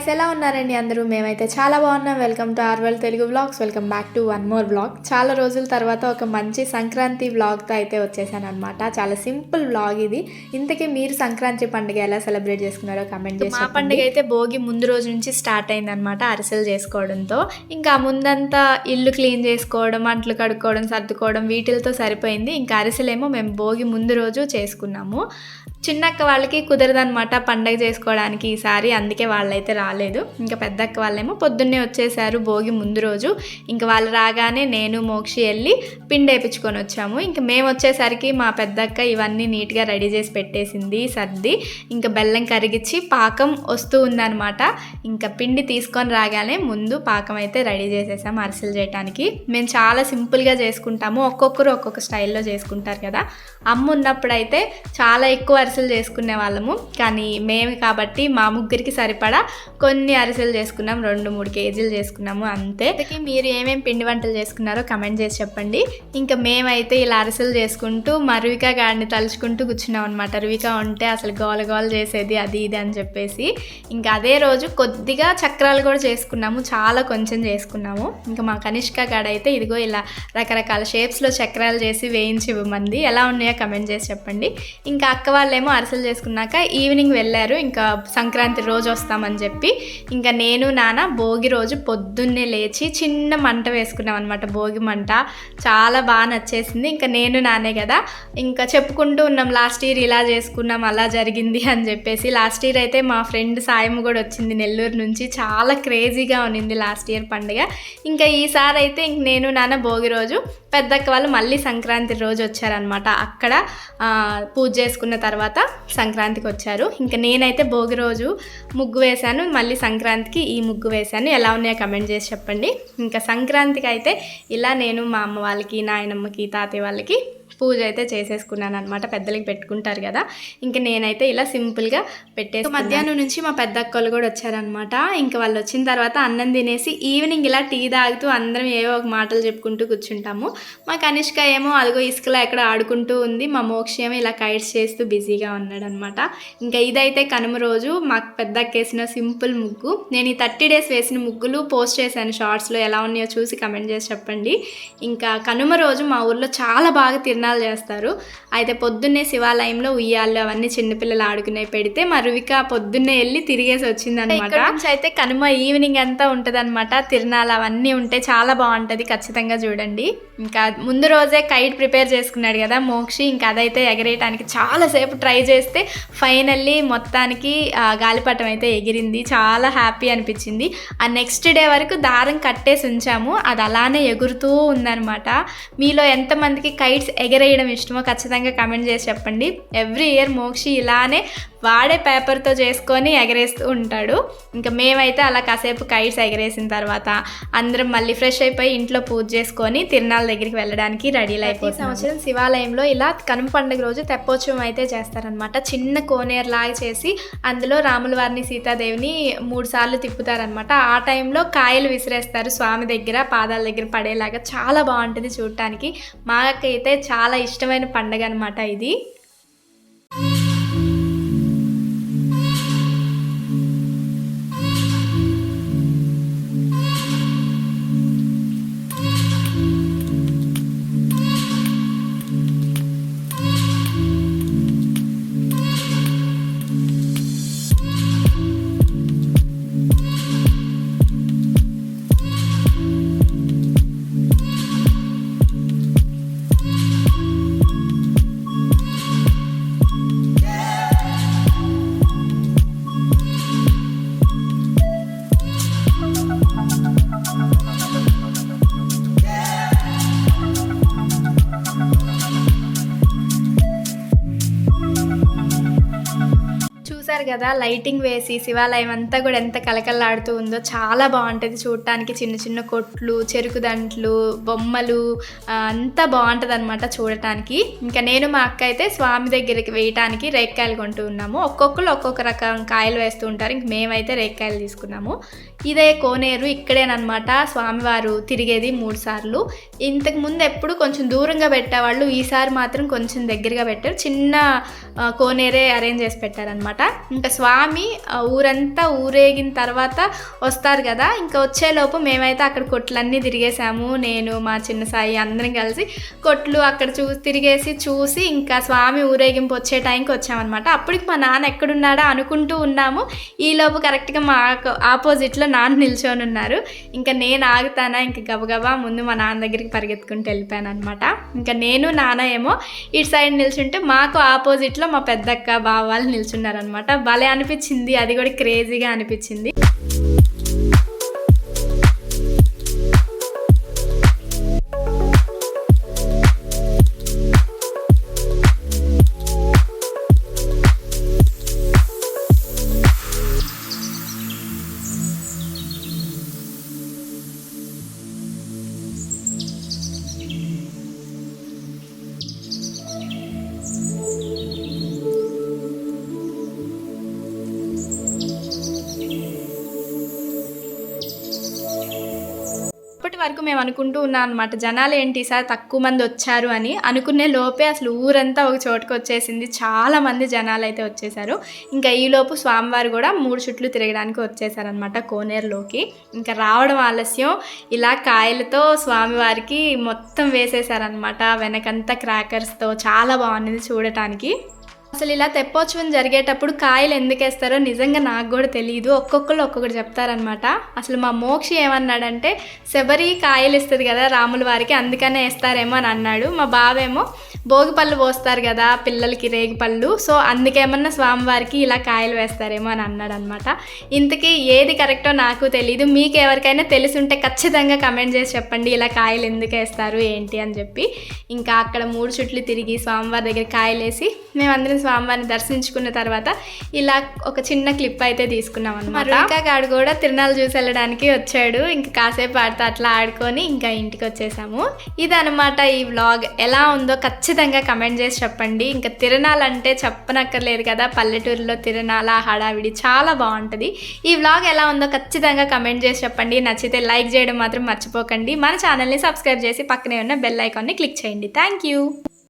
Guys ఎలా ఉన్నారండి అందరూ? మేమైతే చాలా బాగున్నాం. Welcome to Orwell Telugu vlogs welcome back to one more vlog చాలా రోజుల తర్వాత ఒక మంచి సంక్రాంతి వ్లాగ్తో అయితే వచ్చేసాను అనమాట చాలా సింపుల్ వ్లాగ్ ఇది. ఇంతకీ మీరు సంక్రాంతి పండుగ ఎలా సెలబ్రేట్ చేసుకున్నారో కమెంట్ చేసి మా పండుగ అయితే భోగి ముందు రోజు నుంచి స్టార్ట్ అయిందనమాట అరిసెలు చేసుకోవడంతో. ఇంకా ముందంతా ఇల్లు క్లీన్ చేసుకోవడం అంట్లు కడుక్కోవడం సర్దుకోవడం వీటితో సరిపోయింది. ఇంకా అరిసెలేమో మేము భోగి ముందు రోజు చేసుకున్నాము. చిన్నక్క వాళ్ళకి కుదరదనమాట పండగ చేసుకోవడానికి ఈసారి అందుకే వాళ్ళైతే రాలేదు. ఇంకా పెద్దక్క వాళ్ళేమో పొద్దున్నే వచ్చేసారు భోగి ముందు రోజు. ఇంకా వాళ్ళు రాగానే నేను మోక్షి వెళ్ళి పిండి వేయించుకొని వచ్చాము. ఇంకా మేము వచ్చేసరికి మా పెద్దక్క ఇవన్నీ నీట్గా రెడీ చేసి పెట్టేసింది సర్ది. ఇంకా బెల్లం కరిగించి పాకం వస్తూ ఉందన్నమాట. ఇంకా పిండి తీసుకొని రాగానే ముందు పాకం అయితే రెడీ చేసేసాం అరిసెలు చేయడానికి మేము చాలా సింపుల్గా చేసుకుంటాము. ఒక్కొక్కరు ఒక్కొక్క స్టైల్లో చేసుకుంటారు కదా. అమ్మ ఉన్నప్పుడైతే అయితే చాలా ఎక్కువ అరిసెలు చేసుకునే వాళ్ళము. కానీ మేము కాబట్టి మా ముగ్గురికి సరిపడా కొన్ని అరిసెలు చేసుకున్నాం. రెండు మూడు కేజీలు చేసుకున్నాము. అంతే. అందుకే మీరు ఏమేమి పిండి వంటలు చేసుకున్నారో కమెంట్ చేసి చెప్పండి. ఇంకా మేమైతే ఇలా అరిసెలు చేసుకుంటూ మా రువిక గాడిని తలుచుకుంటూ కూర్చున్నాం అనమాట రువిక ఉంటే అసలు గోల గోల చేసేది అది ఇది అని చెప్పేసి. ఇంకా అదే రోజు కొద్దిగా చక్రాలు కూడా చేసుకున్నాము. చాలా కొంచెం చేసుకున్నాము. ఇంకా మా కనిష్క గాడ అయితే ఇదిగో ఇలా రకరకాల షేప్స్లో చక్రాలు చేసి వేయించి ఇవ్వమంది. ఎలా ఉన్నాయో కమెంట్ చేసి చెప్పండి. ఇంకా అక్క వాళ్ళేమో అరిసెలు చేసుకున్నాక ఈవినింగ్ వెళ్ళారు. ఇంకా సంక్రాంతి రోజు వస్తామని చెప్పి ఇంకా నేను నాన్న భోగి రోజు పొద్దున్నే లేచి చిన్న మంట వేసుకున్నాం అనమాట భోగి మంట చాలా బాగా నచ్చేసింది. ఇంకా నేను నానే కదా ఇంకా చెప్పుకుంటూ ఉన్నాం లాస్ట్ ఇయర్ ఇలా చేసుకున్నాం అలా జరిగింది అని చెప్పేసి. లాస్ట్ ఇయర్ అయితే మా ఫ్రెండ్ సాయం కూడా వచ్చింది నెల్లూరు నుంచి. చాలా క్రేజీగా ఉన్నింది లాస్ట్ ఇయర్ పండుగ. ఇంకా ఈసారి అయితే ఇంక నేను నాన్న భోగి రోజు పెద్దక్క వాళ్ళు మళ్ళీ సంక్రాంతి రోజు వచ్చారనమాట అక్కడ పూజ చేసుకున్న తర్వాత తర్వాత సంక్రాంతికి వచ్చారు. ఇంకా నేనైతే భోగి రోజు ముగ్గు వేశాను. మళ్ళీ సంక్రాంతికి ఈ ముగ్గు వేశాను. ఎలా ఉన్నాయో కమెంట్ చేసి చెప్పండి. ఇంకా సంక్రాంతికి అయితే ఇలా నేను మా అమ్మ వాళ్ళకి నాయనమ్మకి తాతయ్య వాళ్ళకి పూజ అయితే చేసేసుకున్నాను అనమాట పెద్దలకి పెట్టుకుంటారు కదా. ఇంకా నేనైతే ఇలా సింపుల్గా పెట్టే మధ్యాహ్నం నుంచి మా పెద్ద అక్కలు కూడా వచ్చారనమాట ఇంకా వాళ్ళు వచ్చిన తర్వాత అన్నం తినేసి ఈవినింగ్ ఇలా టీ తాగుతూ అందరం ఏవో ఒక మాటలు చెప్పుకుంటూ కూర్చుంటాము. మా కనిష్క ఏమో అదిగో ఇసుకలో ఎక్కడ ఆడుకుంటూ ఉంది. మా మోక్ష ఏమో ఇలా కైట్స్ చేస్తూ బిజీగా ఉన్నాడు అనమాట ఇంకా ఇదైతే కనుమ రోజు మాకు పెద్దక్కేసిన వేసిన సింపుల్ ముగ్గు. నేను ఈ థర్టీ డేస్ వేసిన ముగ్గులు పోస్ట్ చేశాను షార్ట్స్లో. ఎలా ఉన్నాయో చూసి కమెంట్ చేసి చెప్పండి. ఇంకా కనుమ రోజు మా ఊర్లో చాలా బాగా తిరునాలు చేస్తారు. అయితే పొద్దున్నే శివాలయంలో ఉయ్యాలు అవన్నీ చిన్నపిల్లలు ఆడుకునే పెడితే మా రువిక పొద్దున్నే వెళ్ళి తిరిగేసి వచ్చింది అనమాట అయితే కనుమ ఈవినింగ్ అంతా ఉంటుంది అనమాట తిరునాలు అవన్నీ ఉంటే చాలా బాగుంటుంది ఖచ్చితంగా చూడండి. ఇంకా ముందు రోజే కైట్ ప్రిపేర్ చేసుకున్నాడు కదా మోక్షి ఇంకా అదైతే ఎగరేయటానికి చాలాసేపు ట్రై చేస్తే ఫైనల్లీ మొత్తానికి గాలిపటం అయితే ఎగిరింది. చాలా హ్యాపీ అనిపించింది. ఆ నెక్స్ట్ డే వరకు దారం కట్టేసి ఉంచాము. అది అలానే ఎగురుతూ ఉందన్నమాట మీలో ఎంతమందికి కైట్స్ ఎగరేయడం ఇష్టమో ఖచ్చితంగా కమెంట్ చేసి చెప్పండి. ఎవ్రీ ఇయర్ మోక్షి ఇలానే వాడే పేపర్తో చేసుకొని ఎగరేస్తూ ఉంటాడు. ఇంకా మేమైతే అలా కాసేపు కైట్స్ ఎగరేసిన తర్వాత అందరం మళ్ళీ ఫ్రెష్ అయిపోయి ఇంట్లో పూజ చేసుకొని తిరునాళ్ళ దగ్గరికి వెళ్ళడానికి రెడీ అయిపోయి సంవత్సరం శివాలయంలో ఇలా కనుమ పండుగ రోజు తెప్పోత్సవం అయితే చేస్తారనమాట చిన్న కోనేరు లాగా చేసి అందులో రాముల వారిని సీతాదేవిని మూడు సార్లు తిప్పుతారనమాట ఆ టైంలో కాయలు విసిరేస్తారు స్వామి దగ్గర పాదాల దగ్గర పడేలాగా. చాలా బాగుంటుంది చూడటానికి మాకైతే చాలా ఇష్టమైన పండుగ అనమాట ఇది. చూసారు కదా లైటింగ్ వేసి శివాలయం అంతా కూడా ఎంత కలకల్లాడుతూ ఉందో చాలా బాగుంటుంది చూడటానికి. చిన్న చిన్న కొట్లు చెరుకు దంట్లు బొమ్మలు అంతా బాగుంటుంది అనమాట చూడటానికి. ఇంకా నేను మా అక్క అయితే స్వామి దగ్గరికి వేయటానికి రేక్కాయలు కొంటూ ఉన్నాము. ఒక్కొక్కరు ఒక్కొక్క రకం కాయలు వేస్తూ ఉంటారు. ఇంక మేమైతే రేక్కాయలు తీసుకున్నాము. ఇదే కోనేరు ఇక్కడేనమాట స్వామివారు తిరిగేది మూడు సార్లు. ఇంతకు ముందు ఎప్పుడు కొంచెం దూరంగా పెట్టేవాళ్ళు ఈసారి మాత్రం కొంచెం దగ్గరగా పెట్టారు. చిన్న కోనేరే అరేంజ్ చేసి పెట్టారనమాట ఇంకా స్వామి ఊరంతా ఊరేగిన తర్వాత వస్తారు కదా ఇంకా వచ్చేలోపు మేమైతే అక్కడ కొట్లన్నీ తిరిగేసాము నేను మా చిన్న సాయి అందరం కలిసి కొట్లు అక్కడ చూ తిరిగేసి చూసి ఇంకా స్వామి ఊరేగింపు వచ్చే టైంకి వచ్చామన్నమాట. అప్పటికి మా నాన్న ఎక్కడున్నాడా అనుకుంటూ ఉన్నాము. ఈలోపు కరెక్ట్గా మా ఆపోజిట్లో నాన్న నిల్చొని ఉన్నారు. ఇంకా నేను ఆగుతానా? ఇంకా గబగబా ముందు మా నాన్న దగ్గరికి పరిగెత్తుకుంటూ వెళ్ళిపోయాను అనమాట ఇంకా నేను నాన్న ఏమో ఇటు సైడ్ నిల్చుంటే మాకు ఆపోజిట్లో మా పెద్దక్క బావ వాళ్ళు నిల్చున్నారనమాట భలే అనిపించింది. అది కూడా క్రేజీగా అనిపించింది. వరకు మేము అనుకుంటూ ఉన్నాం అనమాట జనాలు ఏంటి సార్ తక్కువ మంది వచ్చారు అని అనుకునే లోపే అసలు ఊరంతా ఒక చోటుకు వచ్చేసింది. చాలా మంది జనాలు అయితే వచ్చేసారు. ఇంకా ఈలోపు స్వామివారు కూడా మూడు చుట్లు తిరగడానికి వచ్చేసారనమాట కోనేరులోకి. ఇంకా రావడం ఆలస్యం. ఇలా కాయలతో స్వామివారికి మొత్తం వేసేసారనమాట వెనకంతా క్రాకర్స్తో చాలా బాగుంది చూడటానికి. అసలు ఇలా తెప్పోత్సవం జరిగేటప్పుడు కాయలు ఎందుకు వేస్తారో నిజంగా నాకు కూడా తెలియదు ఒక్కొక్కరు ఒక్కొక్కటి చెప్తారనమాట అసలు మా మోక్షి ఏమన్నాడంటే శబరి కాయలు ఇస్తుంది కదా రాముల వారికి అందుకనే వేస్తారేమో అని అన్నాడు. మా బావేమో భోగి పళ్ళు పోస్తారు కదా పిల్లలకి రేగి పళ్ళు సో అందుకేమన్నా స్వామివారికి ఇలా కాయలు వేస్తారేమో అని అన్నాడు అనమాట ఇంతకీ ఏది కరెక్టో నాకు తెలియదు మీకు ఎవరికైనా తెలిసి ఉంటే ఖచ్చితంగా కమెంట్ చేసి చెప్పండి ఇలా కాయలు ఎందుకు వేస్తారు ఏంటి అని చెప్పి. ఇంకా అక్కడ మూడు చుట్లు తిరిగి స్వామివారి దగ్గర కాయలు వేసి మేమందరం స్వామివారిని దర్శించుకున్న తర్వాత ఇలా ఒక చిన్న క్లిప్ అయితే తీసుకున్నాం అనమాట రుచికా గాడు కూడా తిరునాలు చూసి వెళ్ళడానికి వచ్చాడు. ఇంకా కాసేపు ఆడితే అట్లా ఆడుకొని ఇంకా ఇంటికి వచ్చేసాము. ఇదనమాట ఈ వ్లాగ్ ఎలా ఉందో ఖచ్చితంగా కమెంట్ చేసి చెప్పండి. ఇంకా తిరణాలు అంటే చెప్పనక్కర్లేదు కదా. పల్లెటూరులో తిరణాల హడావిడి చాలా బాగుంటుంది. ఈ వ్లాగ్ ఎలా ఉందో ఖచ్చితంగా కమెంట్ చేసి చెప్పండి. నచ్చితే లైక్ చేయడం మాత్రం మర్చిపోకండి. మన ఛానల్ని సబ్స్క్రైబ్ చేసి పక్కనే ఉన్న బెల్ ఐకాన్ని క్లిక్ చేయండి. Thank you